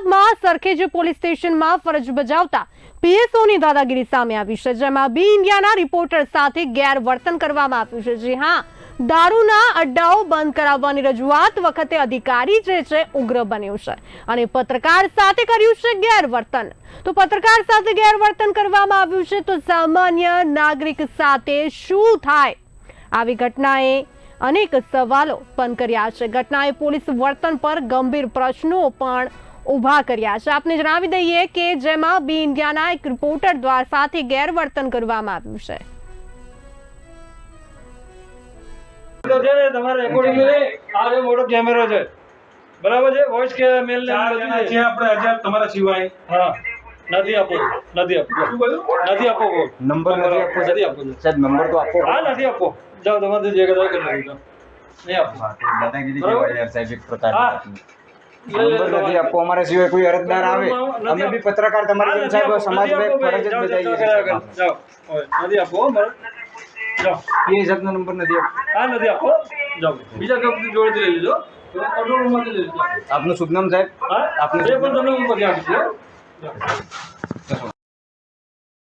અમદાવાદમાં સરખેજ પોલીસ સ્ટેશનમાં ફરજ બજાવતા પીએસઓની દાદાગીરી સામે આવી છે, જેમાં બી ઇન્ડિયાના રિપોર્ટર સાથે ગેરવર્તન કરવામાં આવ્યું છે. જી હા, દારૂના અડ્ડાઓ બંધ કરાવવાની રજૂઆત વખતે અધિકારી જે છે, ઉગ્ર બન્યો છે અને પત્રકાર સાથે કર્યું છે ગેરવર્તન. તો પત્રકાર સાથે ગેરવર્તન કરવામાં આવ્યું છે તો સામાન્ય નાગરિક સાથે શું થાય? આવી ઘટનાએ અનેક સવાલો પણ કર્યા છે. ઘટનાએ પોલીસ વર્તન પર ગંભીર પ્રશ્નો પણ ઊભા કર્યા છે આપને જણાવી દઈએ કે જેમાં બી ઇન્ડિયાના એક રિપોર્ટર દ્વારા સાથે ગેરવર્તન કરવામાં આવ્યું છે તો છે ને તમારે રેકોર્ડિંગ લે આ જે મોટો કેમેરો છે બરાબર છે વોઇસ કે મેલ ને ચાર જણા છીએ આપણે હજાર તમારા સિવાય હા નથી આપો નથી આપો નથી આપો કોઈ. નંબર નથી આપવો નથી આપો સાહેબ નંબર તો આપો હા નથી આપો જાઓ તમારે જે કદાચ કરી નાખી દો. નહીં આપો દાદાગીરી બરાબર. કહેવાય યાર સાહેબ એક પ્રકારની હા. વાતની. નંબર નથી આપવો. અમારા સિવાય કોઈ અરજદાર આવે. અમે બી પત્રકાર તમારી જેમ સાહેબ આપો, સમાજમાં આપો ફરજ જ બજાવીએ નથી આપો જાઓ. એ જાતનો નંબર નથી આપવો. હા નથી આપો જાઓ. બીજા કંપની જોડેથી લઈ લેજો. કંટ્રોલ રૂમમાંથી લઈ લેજો. આપનું શુભ નામ સાહેબ આપનું એ પણ તમને હું પછી આપીશ જાઓ.